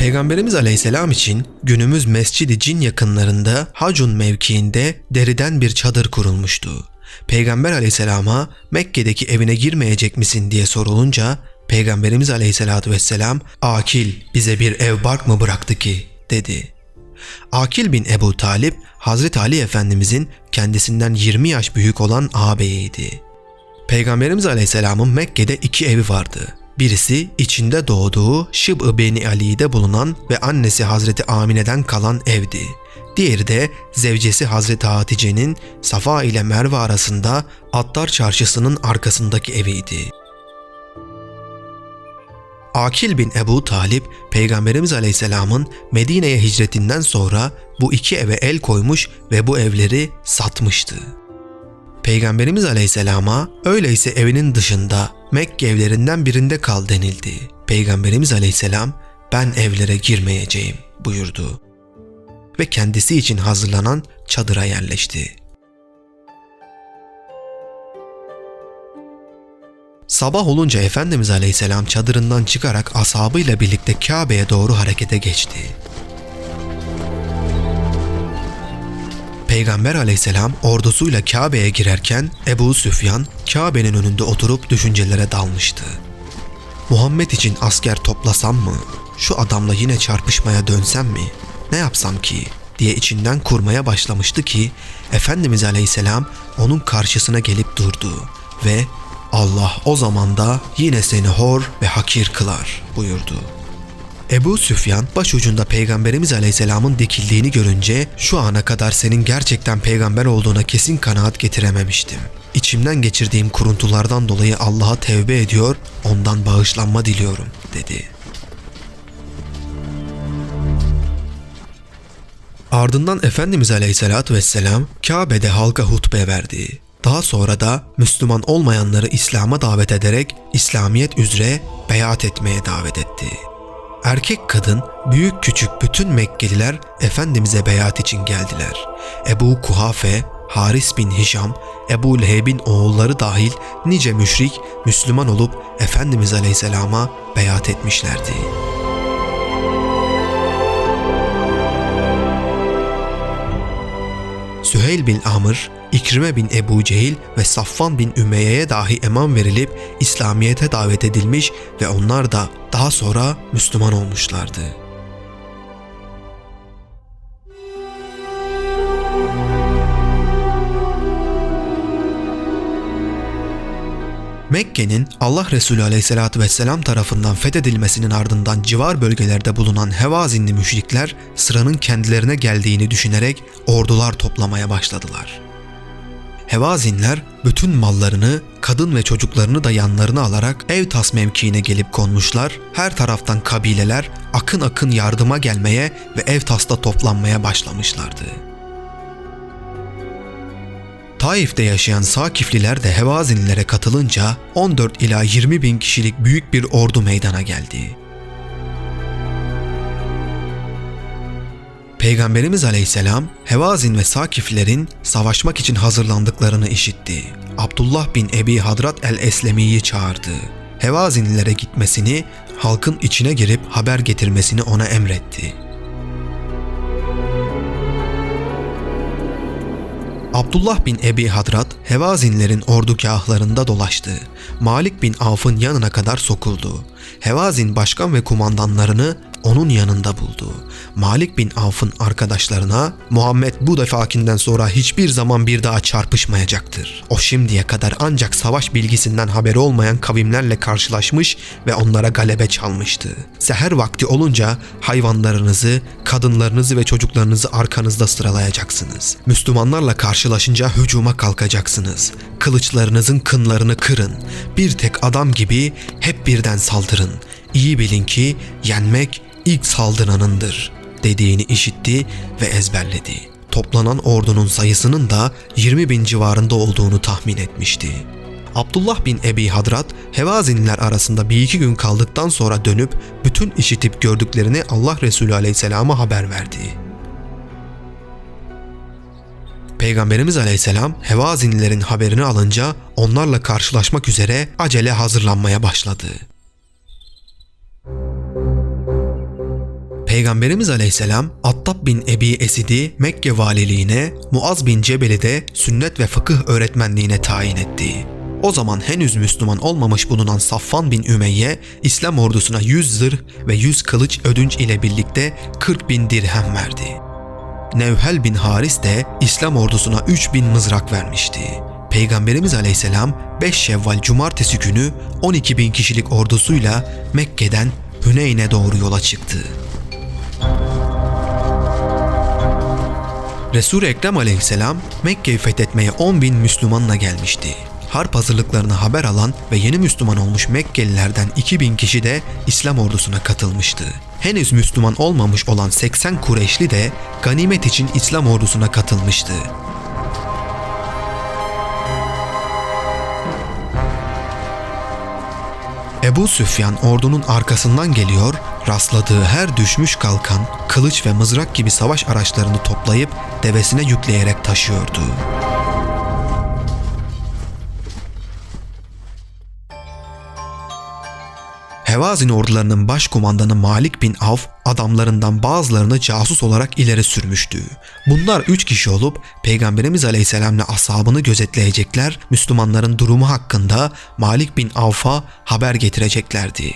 Peygamberimiz Aleyhisselam için günümüz Mescid-i Cin yakınlarında Hacun mevkiinde deriden bir çadır kurulmuştu. Peygamber Aleyhisselam'a Mekke'deki evine girmeyecek misin diye sorulunca Peygamberimiz Aleyhisselatü Vesselam Akil bize bir ev bark mı bıraktı ki dedi. Akil bin Ebu Talip Hazreti Ali Efendimizin kendisinden 20 yaş büyük olan ağabeyiydi. Peygamberimiz Aleyhisselam'ın Mekke'de iki evi vardı. Birisi içinde doğduğu Şıb-ı Beni Ali'de bulunan ve annesi Hazreti Amine'den kalan evdi. Diğeri de zevcesi Hazreti Hatice'nin Safa ile Merve arasında Attar Çarşısı'nın arkasındaki eviydi. Akil bin Ebu Talip, Peygamberimiz Aleyhisselam'ın Medine'ye hicretinden sonra bu iki eve el koymuş ve bu evleri satmıştı. Peygamberimiz Aleyhisselam'a öyleyse evinin dışında Mekke evlerinden birinde kal denildi. Peygamberimiz Aleyhisselam ben evlere girmeyeceğim buyurdu ve kendisi için hazırlanan çadıra yerleşti. Sabah olunca Efendimiz Aleyhisselam çadırından çıkarak ashabıyla birlikte Kabe'ye doğru harekete geçti. Peygamber aleyhisselam ordusuyla Kabe'ye girerken Ebu Süfyan Kabe'nin önünde oturup düşüncelere dalmıştı. Muhammed için asker toplasam mı? Şu adamla yine çarpışmaya dönsem mi? Ne yapsam ki? diye içinden kurmaya başlamıştı ki Efendimiz Aleyhisselam onun karşısına gelip durdu ve Allah o zaman da yine seni hor ve hakir kılar buyurdu. Ebu Süfyan başucunda Peygamberimiz Aleyhisselam'ın dikildiğini görünce şu ana kadar senin gerçekten peygamber olduğuna kesin kanaat getirememiştim. İçimden geçirdiğim kuruntulardan dolayı Allah'a tevbe ediyor, ondan bağışlanma diliyorum dedi. Ardından Efendimiz Aleyhisselatü Vesselam Kabe'de halka hutbe verdi. Daha sonra da Müslüman olmayanları İslam'a davet ederek İslamiyet üzere beyat etmeye davet etti. Erkek kadın, büyük küçük bütün Mekkeliler Efendimiz'e beyat için geldiler. Ebu Kuhafe, Haris bin Hişam, Ebu Leheb'in oğulları dahil nice müşrik Müslüman olup Efendimiz Aleyhisselam'a beyat etmişlerdi. Süheyl bin Amr, İkrime bin Ebu Cehil ve Safvan bin Ümeyye'ye dahi eman verilip İslamiyet'e davet edilmiş ve onlar da daha sonra Müslüman olmuşlardı. Mekke'nin Allah Resulü Aleyhisselatü Vesselam tarafından fethedilmesinin ardından civar bölgelerde bulunan Hevazinli müşrikler sıranın kendilerine geldiğini düşünerek ordular toplamaya başladılar. Hevazinler bütün mallarını, kadın ve çocuklarını da yanlarına alarak Evtas mevkiine gelip konmuşlar, her taraftan kabileler akın akın yardıma gelmeye ve Evtas'ta toplanmaya başlamışlardı. Taif'te yaşayan Sakifliler de Hevazinlilere katılınca 14 ila 20 bin kişilik büyük bir ordu meydana geldi. Peygamberimiz Aleyhisselam Hevazin ve Sakiflerin savaşmak için hazırlandıklarını işitti. Abdullah bin Ebi Hadrat el-Eslemi'yi çağırdı. Hevazinlilere gitmesini, halkın içine girip haber getirmesini ona emretti. Abdullah bin Ebi Hadrat Hevazinlerin ordugahlarında dolaştı. Malik bin Avf'ın yanına kadar sokuldu. Hevazin başkan ve kumandanlarını onun yanında buldu. Malik bin Avf'ın arkadaşlarına Muhammed bu defakinden sonra hiçbir zaman bir daha çarpışmayacaktır. O şimdiye kadar ancak savaş bilgisinden haberi olmayan kavimlerle karşılaşmış ve onlara galebe çalmıştı. Seher vakti olunca hayvanlarınızı, kadınlarınızı ve çocuklarınızı arkanızda sıralayacaksınız. Müslümanlarla karşılaşınca hücuma kalkacaksınız. Kılıçlarınızın kınlarını kırın. Bir tek adam gibi hep birden saldırın. İyi bilin ki yenmek ilk saldıranındır dediğini işitti ve ezberledi. Toplanan ordunun sayısının da 20 bin civarında olduğunu tahmin etmişti. Abdullah bin Ebi Hadrat, Hevazinler arasında bir iki gün kaldıktan sonra dönüp bütün işitip gördüklerini Allah Resulü Aleyhisselam'a haber verdi. Peygamberimiz Aleyhisselam Hevazinlilerin haberini alınca onlarla karşılaşmak üzere acele hazırlanmaya başladı. Peygamberimiz Aleyhisselam Attab bin Ebi Esid'i Mekke valiliğine, Muaz bin Cebel'i de sünnet ve fıkıh öğretmenliğine tayin etti. O zaman henüz Müslüman olmamış bulunan Safvan bin Ümeyye, İslam ordusuna 100 zırh ve 100 kılıç ödünç ile birlikte 40 bin dirhem verdi. Nevhel bin Haris de İslam ordusuna 3000 mızrak vermişti. Peygamberimiz Aleyhisselam 5 Şevval Cumartesi günü 12 bin kişilik ordusuyla Mekke'den Hüneyn'e doğru yola çıktı. Resul-i Ekrem Aleyhisselam Mekke'yi fethetmeye 10 bin Müslümanla gelmişti. Harp hazırlıklarını haber alan ve yeni Müslüman olmuş Mekkelilerden 2000 kişi de İslam ordusuna katılmıştı. Henüz Müslüman olmamış olan 80 Kureyşli de ganimet için İslam ordusuna katılmıştı. Ebu Süfyan ordunun arkasından geliyor, rastladığı her düşmüş kalkan, kılıç ve mızrak gibi savaş araçlarını toplayıp devesine yükleyerek taşıyordu. Hevazin ordularının başkumandanı Malik bin Avf adamlarından bazılarını casus olarak ileri sürmüştü. Bunlar üç kişi olup Peygamberimiz Aleyhisselam'la ashabını gözetleyecekler, Müslümanların durumu hakkında Malik bin Avf'a haber getireceklerdi.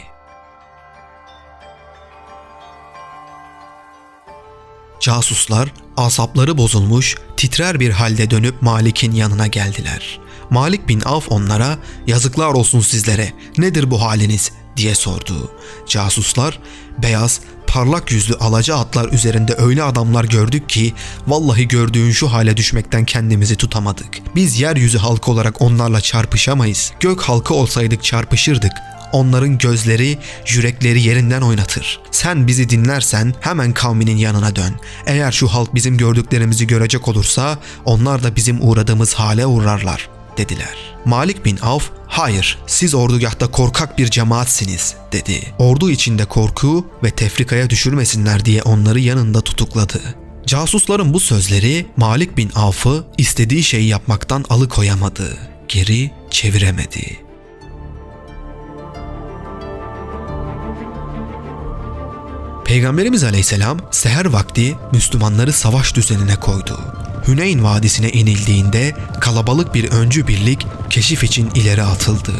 Casuslar asapları bozulmuş, titrer bir halde dönüp Malik'in yanına geldiler. Malik bin Avf onlara yazıklar olsun sizlere nedir bu haliniz diye sordu. Casuslar beyaz parlak yüzlü alaca atlar üzerinde öyle adamlar gördük ki vallahi gördüğün şu hale düşmekten kendimizi tutamadık. Biz yeryüzü halkı olarak onlarla çarpışamayız. Gök halkı olsaydık çarpışırdık. Onların gözleri, yürekleri yerinden oynatır. Sen bizi dinlersen hemen kavminin yanına dön. Eğer şu halk bizim gördüklerimizi görecek olursa onlar da bizim uğradığımız hale uğrarlar dediler. Malik bin Avf, hayır siz ordugahta korkak bir cemaatsiniz dedi. Ordu içinde korku ve tefrikaya düşürmesinler diye onları yanında tutukladı. Casusların bu sözleri Malik bin Avf'ı istediği şeyi yapmaktan alıkoyamadı. Geri çeviremedi. Peygamberimiz Aleyhisselam seher vakti Müslümanları savaş düzenine koydu. Hüneyn Vadisi'ne inildiğinde kalabalık bir öncü birlik keşif için ileri atıldı.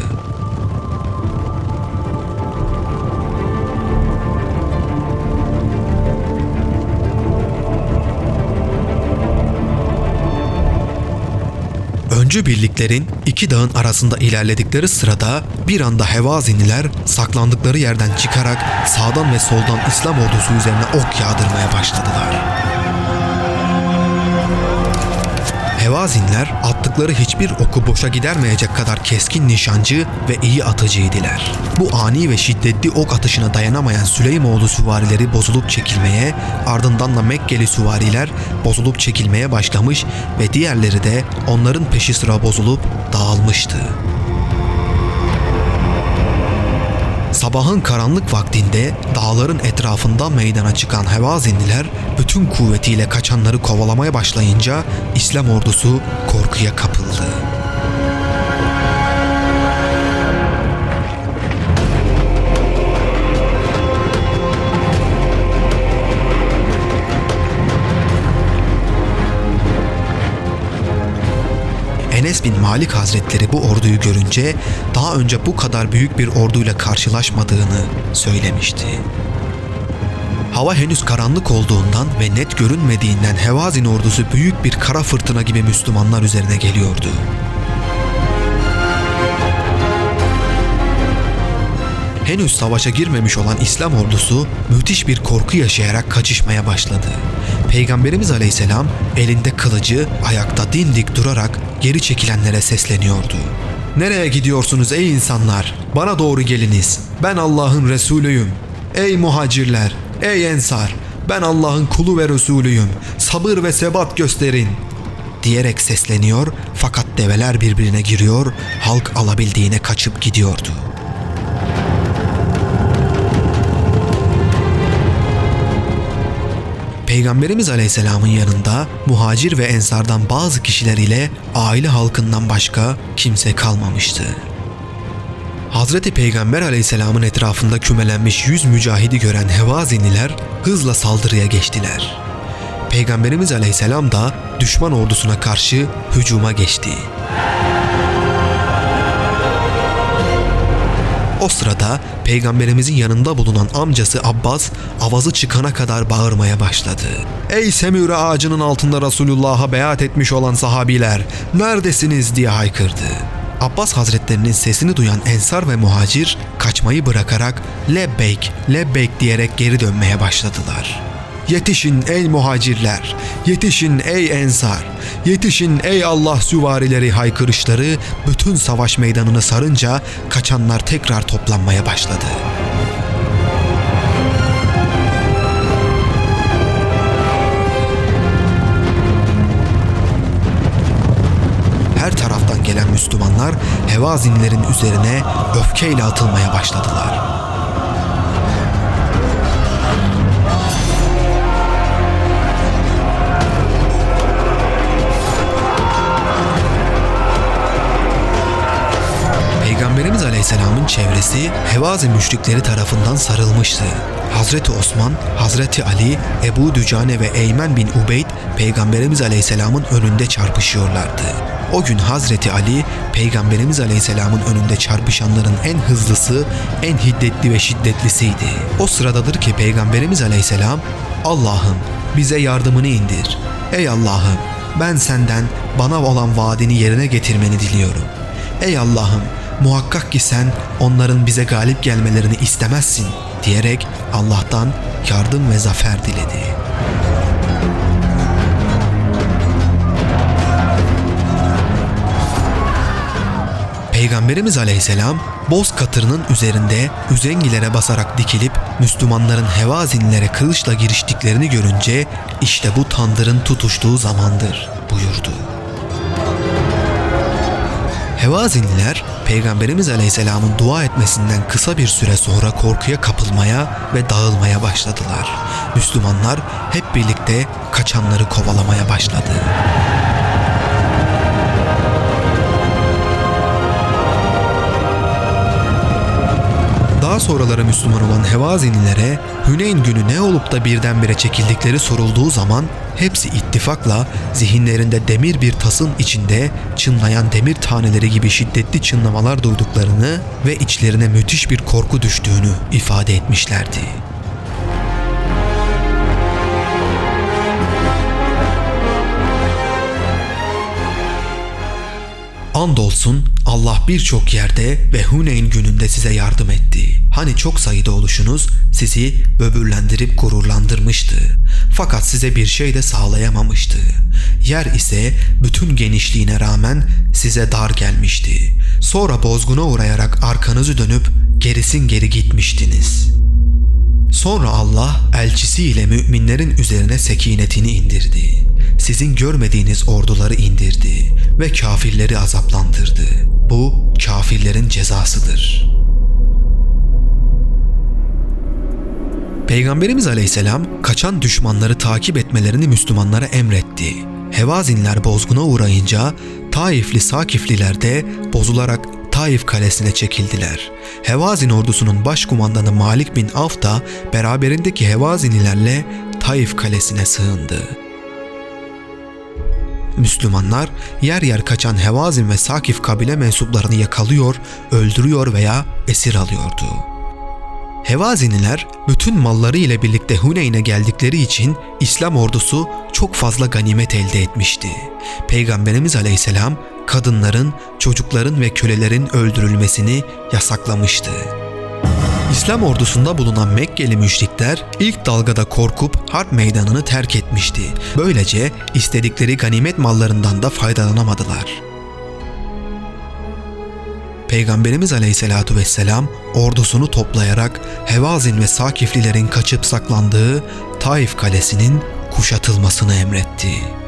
Öncü birliklerin iki dağın arasında ilerledikleri sırada bir anda Hevaziniler saklandıkları yerden çıkarak sağdan ve soldan İslam ordusu üzerine ok yağdırmaya başladılar. Hevazinler attıkları hiçbir oku boşa gidermeyecek kadar keskin nişancı ve iyi atıcıydılar. Bu ani ve şiddetli ok atışına dayanamayan Süleymoğlu süvarileri bozulup çekilmeye, ardından da Mekkeli süvariler bozulup çekilmeye başlamış ve diğerleri de onların peşi sıra bozulup dağılmıştı. Sabahın karanlık vaktinde dağların etrafında meydana çıkan Hevazinliler bütün kuvvetiyle kaçanları kovalamaya başlayınca İslam ordusu korkuya kapıldı. Bin Malik Hazretleri bu orduyu görünce daha önce bu kadar büyük bir orduyla karşılaşmadığını söylemişti. Hava henüz karanlık olduğundan ve net görünmediğinden Hevazin ordusu büyük bir kara fırtına gibi Müslümanlar üzerine geliyordu. Henüz savaşa girmemiş olan İslam ordusu müthiş bir korku yaşayarak kaçışmaya başladı. Peygamberimiz Aleyhisselam elinde kılıcı ayakta dimdik durarak geri çekilenlere sesleniyordu. Nereye gidiyorsunuz ey insanlar? Bana doğru geliniz. Ben Allah'ın Resulüyüm. Ey muhacirler, ey ensar, ben Allah'ın kulu ve Resulüyüm. Sabır ve sebat gösterin diyerek sesleniyor fakat develer birbirine giriyor, halk alabildiğine kaçıp gidiyordu. Peygamberimiz Aleyhisselam'ın yanında muhacir ve ensardan bazı kişiler ile aile halkından başka kimse kalmamıştı. Hazreti Peygamber Aleyhisselam'ın etrafında kümelenmiş yüz mücahidi gören Hevaziniler hızla saldırıya geçtiler. Peygamberimiz Aleyhisselam da düşman ordusuna karşı hücuma geçti. O sırada peygamberimizin yanında bulunan amcası Abbas avazı çıkana kadar bağırmaya başladı. Ey semüre ağacının altında Resulullah'a beyat etmiş olan sahabiler neredesiniz diye haykırdı. Abbas Hazretlerinin sesini duyan ensar ve muhacir kaçmayı bırakarak lebbeyk lebbeyk diyerek geri dönmeye başladılar. Yetişin ey muhacirler, yetişin ey ensar, yetişin ey Allah süvarileri haykırışları bütün savaş meydanını sarınca kaçanlar tekrar toplanmaya başladı. Her taraftan gelen Müslümanlar Hevazinlerin üzerine öfkeyle atılmaya başladılar. Aleyhisselam'ın çevresi Hevazi müşrikleri tarafından sarılmıştı. Hazreti Osman, Hazreti Ali, Ebu Dücane ve Eymen bin Ubeyd Peygamberimiz Aleyhisselam'ın önünde çarpışıyorlardı. O gün Hazreti Ali, Peygamberimiz Aleyhisselam'ın önünde çarpışanların en hızlısı, en hiddetli ve şiddetlisiydi. O sıradadır ki Peygamberimiz Aleyhisselam, Allah'ım bize yardımını indir. Ey Allah'ım ben senden bana olan vaadini yerine getirmeni diliyorum. Ey Allah'ım muhakkak ki sen onların bize galip gelmelerini istemezsin diyerek Allah'tan yardım ve zafer diledi. Peygamberimiz Aleyhisselam boz katırının üzerinde üzengilere basarak dikilip Müslümanların hevazinlere kılıçla giriştiklerini görünce işte bu tandırın tutuştuğu zamandır buyurdu. Hevazinliler Peygamberimiz Aleyhisselam'ın dua etmesinden kısa bir süre sonra korkuya kapılmaya ve dağılmaya başladılar. Müslümanlar hep birlikte kaçanları kovalamaya başladı. Daha sonraları Müslüman olan Hevazinlilere Hüneyn günü ne olup da birdenbire çekildikleri sorulduğu zaman hepsi ittifakla zihinlerinde demir bir tasın içinde çınlayan demir taneleri gibi şiddetli çınlamalar duyduklarını ve içlerine müthiş bir korku düştüğünü ifade etmişlerdi. Andolsun Allah birçok yerde ve Huneyn gününde size yardım etti. Hani çok sayıda oluşunuz sizi böbürlendirip gururlandırmıştı. Fakat size bir şey de sağlayamamıştı. Yer ise bütün genişliğine rağmen size dar gelmişti. Sonra bozguna uğrayarak arkanızı dönüp gerisin geri gitmiştiniz. Sonra Allah elçisiyle müminlerin üzerine sekinetini indirdi. Sizin görmediğiniz orduları indirdi ve kafirleri azaplandırdı. Bu kafirlerin cezasıdır. Peygamberimiz Aleyhisselam kaçan düşmanları takip etmelerini Müslümanlara emretti. Hevazinler bozguna uğrayınca Taifli Sakifliler de bozularak Taif kalesine çekildiler. Hevazin ordusunun başkumandanı Malik bin Avf da beraberindeki Hevazinilerle Taif kalesine sığındı. Müslümanlar yer yer kaçan Hevazin ve Sakif kabile mensuplarını yakalıyor, öldürüyor veya esir alıyordu. Hevaziniler bütün malları ile birlikte Huneyn'e geldikleri için İslam ordusu çok fazla ganimet elde etmişti. Peygamberimiz Aleyhisselam kadınların, çocukların ve kölelerin öldürülmesini yasaklamıştı. İslam ordusunda bulunan Mekkeli müşrikler ilk dalgada korkup harp meydanını terk etmişti. Böylece istedikleri ganimet mallarından da faydalanamadılar. Peygamberimiz Aleyhisselatu Vesselam ordusunu toplayarak Hevazin ve Sakiflilerin kaçıp saklandığı Taif kalesinin kuşatılmasını emretti.